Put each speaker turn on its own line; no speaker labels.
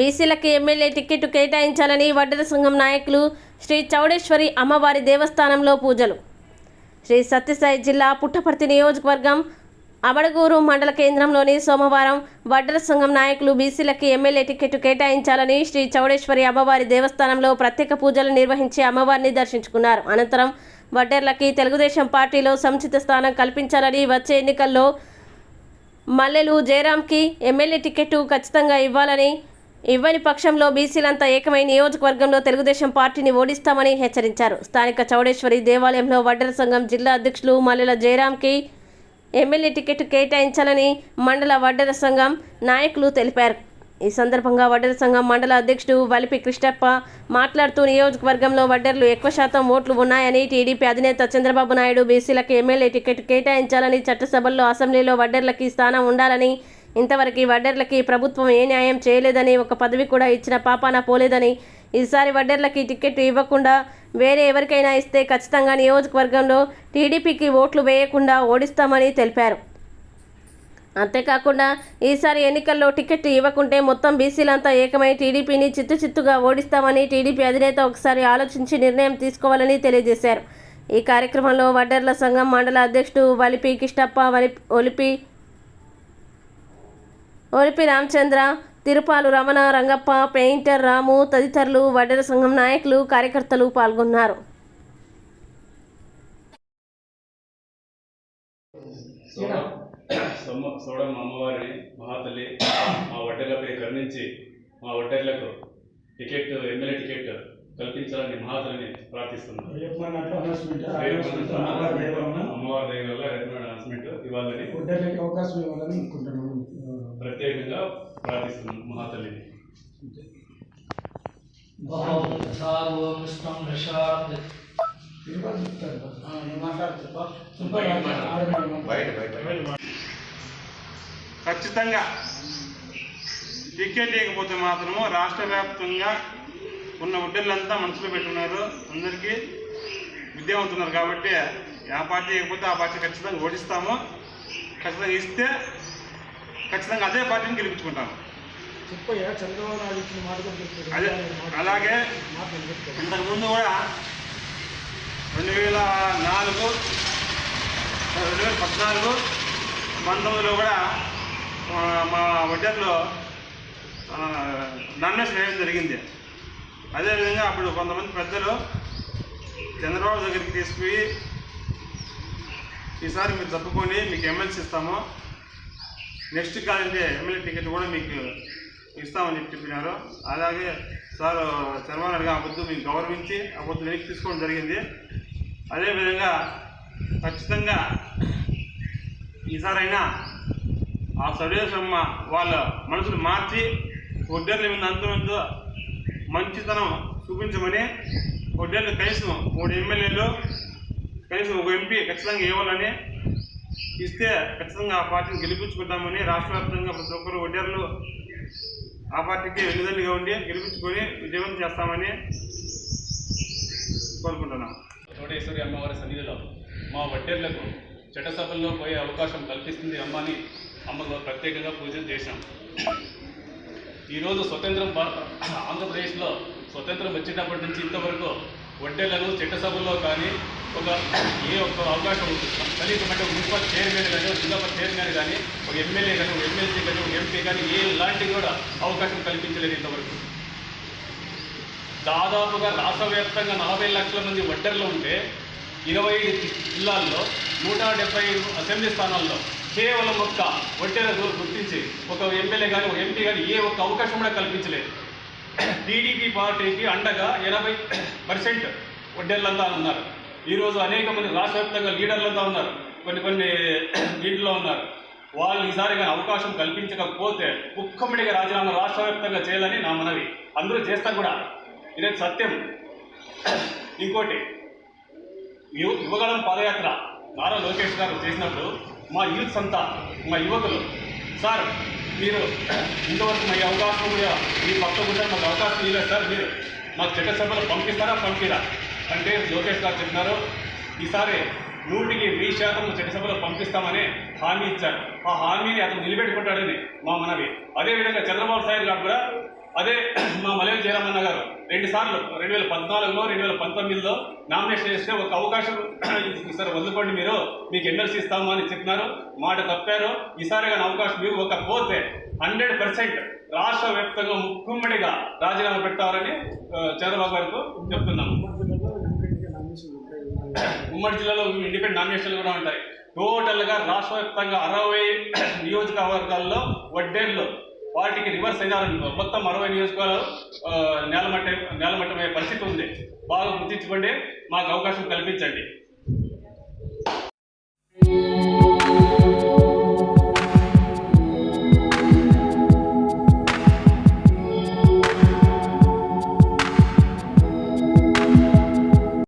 బీసీలకి MLA ticket కేటాయించాలని వడ్డల సంఘం నాయకులు శ్రీ చౌడేశ్వరి అమ్మవారి దేవస్థానంలో పూజలు. శ్రీ సత్యసాయి జిల్లా పుట్టపర్తి నియోజకవర్గం అబడగూరు మండల కేంద్రంలోని సోమవారం వడ్డల సంఘం నాయకులు బీసీలకి ఎమ్మెల్యే టికెట్ కేటాయించాలని శ్రీ చౌడేశ్వరి అమ్మవారి దేవస్థానంలో ప్రత్యేక పూజలు నిర్వహించి అమ్మవారిని దర్శించుకున్నారు. అనంతరం వడ్డర్లకి తెలుగుదేశం పార్టీలో సముచిత స్థానం కల్పించాలని వచ్చే ఎన్నికల్లో మల్లెలు జయరాంకి ఎమ్మెల్యే టికెట్ ఖచ్చితంగా ఇవ్వాలని ఇవ్వని పక్షంలో బీసీలంతా ఏకమై నియోజకవర్గంలో తెలుగుదేశం పార్టీని ఓడిస్తామని హెచ్చరించారు. స్థానిక చౌడేశ్వరి దేవాలయంలో వడ్డర సంఘం జిల్లా అధ్యక్షులు మల్లెల జయరాంకి ఎమ్మెల్యే టికెట్ కేటాయించాలని మండల వడ్డల సంఘం నాయకులు తెలిపారు. ఈ సందర్భంగా వడ్డర సంఘం మండల అధ్యక్షుడు వలిపి కృష్ణప్ప మాట్లాడుతూ నియోజకవర్గంలో వడ్డర్లు ఎక్కువ శాతం ఓట్లు ఉన్నాయని టీడీపీ అధినేత చంద్రబాబు నాయుడు బీసీలకు ఎమ్మెల్యే టికెట్ కేటాయించాలని చట్టసభల్లో అసెంబ్లీలో వడ్డర్లకి స్థానం ఉండాలని ఇంతవరకు వడ్డర్లకి ప్రభుత్వం ఏ న్యాయం చేయలేదని ఒక పదవి కూడా ఇచ్చిన పాపాన పోలేదని ఈసారి వడ్డర్లకి టికెట్ ఇవ్వకుండా వేరే ఎవరికైనా ఇస్తే ఖచ్చితంగా నియోజకవర్గంలో టీడీపీకి ఓట్లు వేయకుండా ఓడిస్తామని తెలిపారు. అంతేకాకుండా ఈసారి ఎన్నికల్లో టికెట్ ఇవ్వకుంటే మొత్తం బీసీలంతా ఏకమై టీడీపీని చిత్తు చిత్తుగా ఓడిస్తామని టీడీపీ అధినేత ఒకసారి ఆలోచించి నిర్ణయం తీసుకోవాలని తెలియజేశారు. ఈ కార్యక్రమంలో వడ్డర్ల సంఘం మండల అధ్యక్షుడు వలిపి కిష్టప్ప వలి ఒలిపి ఒలిపి రామచంద్ర తిరుపాలు రమణ రంగప్ప పెయింటర్ రాము తదితరులు వడ్డర సంఘం నాయకులు కార్యకర్తలు పాల్గొన్నారు.
సోడమ్మ అమ్మవారిని మహాతల్లి మా కరుణించి మా వడ్డర్లకు టికెట్ ఎమ్మెల్యే టికెట్ కల్పించాలని మహాతల్లిని ప్రార్థిస్తున్నాను
అమ్మవారి
దగ్గర అనౌన్స్మెంట్ ఇవ్వాలని
అవకాశం ఇవ్వాలని అనుకుంటున్నాను
ప్రత్యేకంగా ప్రార్థిస్తున్నాం మహాతల్లిని.
ఖచ్చితంగా టికెట్ లేకపోతే మాత్రము రాష్ట్ర వ్యాప్తంగా ఉన్న వడ్డీలంతా మనసులో పెట్టున్నారు. అందరికీ విద్యావంతున్నారు కాబట్టి ఆ పార్టీ లేకపోతే ఆ పార్టీ ఖచ్చితంగా ఓడిస్తాము. ఖచ్చితంగా ఇస్తే ఖచ్చితంగా అదే పార్టీని
చెప్తారు.
అదే అలాగే. ఇంతకుముందు కూడా రెండు వేల నాలుగు రెండు వేల పద్నాలుగు పంతొమ్మిదిలో కూడా మా వడ్డర్లో నామినేషన్ వేయడం జరిగింది అదేవిధంగా అప్పుడు కొంతమంది పెద్దలు చంద్రబాబు దగ్గరికి తీసుకుపోయి ఈసారి మీరు తప్పుకొని మీకు ఎమ్మెల్సీ ఇస్తాము నెక్స్ట్ కాదంటే ఎమ్మెల్యే టికెట్ కూడా మీకు ఇస్తామని చెప్పి చెప్పినారు. అలాగే సార్ చంద్రబాబు ఆ పొద్దు మీకు గౌరవించి ఆ పొద్దు వెనక్కి తీసుకోవడం జరిగింది. అదేవిధంగా ఖచ్చితంగా ఈసారైనా ఆ సర్వేశమ్మ వాళ్ళ మనసును మార్చి ఒడ్డర్ల మీద అంతమంతో మంచితనం చూపించమని ఒడ్డర్లు కనీసం మూడు ఎమ్మెల్యేలు కనీసం ఒక ఎంపీ ఖచ్చితంగా ఇవ్వాలని ఇస్తే ఖచ్చితంగా ఆ పార్టీని గెలిపించుకుంటామని రాష్ట్ర వ్యాప్తంగా ప్రతి ఒక్కరు ఒడ్డర్లు ఆ పార్టీకి వెన్నుదండిగా ఉండి గెలిపించుకొని విజయవంతం చేస్తామని కోరుకుంటున్నాం.
చోటేశ్వరి అమ్మవారి సన్నిధిలో మా వడ్డర్లకు చట్టసభల్లో పోయే అవకాశం కల్పిస్తుంది అమ్మని అమ్మకు ప్రత్యేకంగా పూజలు చేశాం. ఈరోజు స్వతంత్రం భారత ఆంధ్రప్రదేశ్లో స్వతంత్రం వచ్చినప్పటి నుంచి ఇంతవరకు వడ్డేళ్ళను చట్టసభల్లో కానీ ఒక ఏ ఒక్క అవకాశం ఉంటుంది కనీసం అంటే ఒక మున్సిపల్ చైర్మన్ కానీ ఒక జిల్లా చైర్మన్ కానీ ఒక ఎమ్మెల్యే కానీ ఒక ఎమ్మెల్సీ కానీ ఒక ఎంపీ కానీ ఏ లాంటివి కూడా అవకాశం కల్పించలేదు ఇంతవరకు. దాదాపుగా రాష్ట్ర వ్యాప్తంగా నలభై లక్షల మంది ఒడ్డర్లు ఉంటే ఇరవై ఐదు జిల్లాల్లో నూట డెబ్బై ఐదు అసెంబ్లీ స్థానాల్లో కేవలం ఒక్క వడ్డెలకు గుర్తించి ఒక ఎమ్మెల్యే కానీ ఒక ఎంపీ కానీ ఏ ఒక్క అవకాశం కూడా కల్పించలేదు. టీడీపీ పార్టీకి అండగా ఎనభై పర్సెంట్ ఒడ్డెర్లంతా ఉన్నారు. ఈరోజు అనేక మంది రాష్ట్రవ్యాప్తంగా లీడర్లతో లీడర్లంతా ఉన్నారు. కొన్ని కొన్ని దీంట్లో ఉన్నారు. వాళ్ళు ఈసారి కానీ అవకాశం కల్పించకపోతే ముఖ్యమంత్రిగా రాజీనామా రాష్ట్రవ్యాప్తంగా చేయాలని నా మనవి. అందరూ చేస్తారు కూడా. ఇదే సత్యం. ఇంకోటి యువ యువగళం పాదయాత్ర. నారా లోకేష్ గారు చేసినప్పుడు మా యూత్స్ అంతా మా యువకులు సార్ మీరు ఇంతవరకు మా ఈ అవకాశం కూడా మీ పక్క కూడా మాకు అవకాశం ఇవ్వలేదు సార్ మీరు మాకు చట్టసభలో పంపిస్తారా పంపిరా? అంటే లోకేష్ గారు చెప్పినారు ఈసారి నూటికి వెయ్యి శాతం చట్టసభలో పంపిస్తామని హామీ ఇచ్చారు. ఆ హామీని అతను నిలబెట్టుకుంటాడని మా మనవి. అదేవిధంగా చంద్రబాబు నాయుడు గారు కూడా అదే మా మలయాళ జయరామన్న గారు రెండు సార్లు రెండు వేల పద్నాలుగులో రెండు వేల పంతొమ్మిదిలో నామినేషన్ చేస్తే ఒక అవకాశం ఈసారి వదులుకోండి మీరు మీకు ఎమ్మెల్సీ ఇస్తాము అని చెప్పినారు. మాట తప్పారు. ఈసారి కానీ అవకాశం మీరు ఒక హండ్రెడ్ పర్సెంట్ రాష్ట్ర వ్యాప్తంగా ముక్కుమ్మడిగా రాజీనామా పెట్టారని చంద్రబాబు గారికి చెప్తున్నాము. ఉమ్మడి జిల్లాలో ఇండిపెండెంట్ నామినేషన్లు కూడా ఉంటాయి. టోటల్గా రాష్ట్ర వ్యాప్తంగా అరవై నియోజకవర్గాల్లో వడ్డేళ్ళు వాటికి రివర్స్ అయినారనుకో మొత్తం అరవై నియోజకవర్గాలు నేలమట్టే నేలమట్టమయ్యే పరిస్థితి ఉంది. బాగా గుర్తించుకోండి మాకు అవకాశం కల్పించండి.